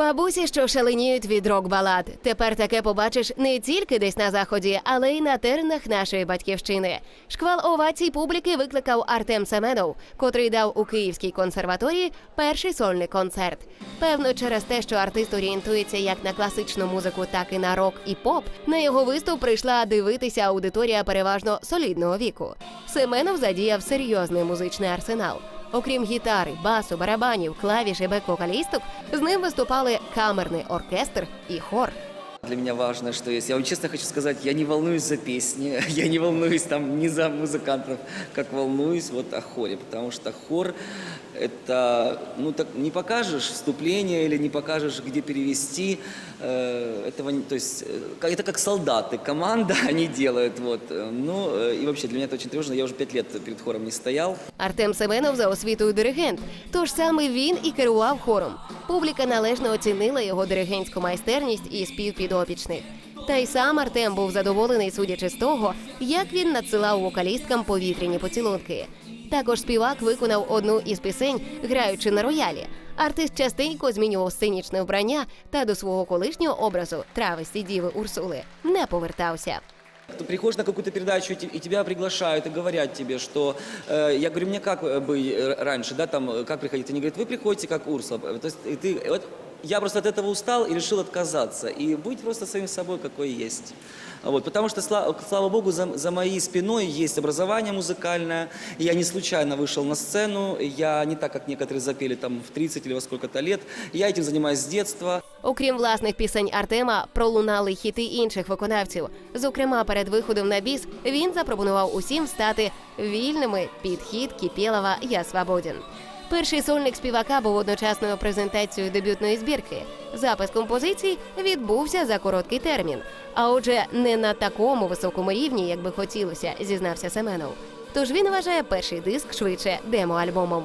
Бабусі, що шаленіють від рок-балад. Тепер таке побачиш не тільки десь на заході, але й на теренах нашої батьківщини. Шквал овацій публіки викликав Артем Семенов, котрий дав у Київській консерваторії перший сольний концерт. Певно, через те, що артист орієнтується як на класичну музику, так і на рок і поп. На його виступ прийшла дивитися аудиторія переважно солідного віку. Семенов задіяв серйозний музичний арсенал. Окрім гітари, басу, барабанів, клавіш і бек-вокалісток, з ним виступали камерний оркестр і хор Для меня важно, что есть. Я вам честно хочу сказать, я не волнуюсь за песни, я не волнуюсь там ни за музыкантов, как волнуюсь вот о хоре, потому что хор это, ну так не покажешь вступление или не покажешь, где перевести, э, этого, не- то есть э, это как солдаты, команда они делают, вот. Э, Ну э, и вообще для меня это очень тревожно, я уже пять лет перед хором не стоял, Артем Семенов за освітою диригент, тож саме він і керував хором. Публіка належно оцінила його диригентську майстерність і спів підопічних. Та й сам Артем був задоволений, судячи з того, як він надсилав вокалісткам повітряні поцілунки. Також співак виконав одну із пісень, граючи на роялі. Артист частенько змінював сценічне вбрання та до свого колишнього образу трависті діви Урсули не повертався. Ты приходишь на какую-то передачу, и те- и тебя приглашают, и говорят тебе, что... э, я говорю, мне как э, бы э, раньше, да, там, э, как приходить? Они говорят, вы приходите как Урсула. Э, То есть и ты... Вот, я просто от этого устал и решил отказаться. И быть просто самим собой, какой есть. Вот, потому что, слава, слава богу, за, за моей спиной есть образование музыкальное. И Я не случайно вышел на сцену. Я не так, как некоторые запели там в 30 или во сколько-то лет. Я этим занимаюсь с детства. Окрім власних пісень Артема, пролунали хіти інших виконавців. Зокрема, перед виходом на біс він запропонував усім стати вільними під хіт Кіпєлова Я свободен. Перший сольник співака був одночасною презентацією дебютної збірки. Запис композицій відбувся за короткий термін. А отже, не на такому високому рівні, як би хотілося, зізнався Семенов. Тож він вважає перший диск швидше демо-альбомом.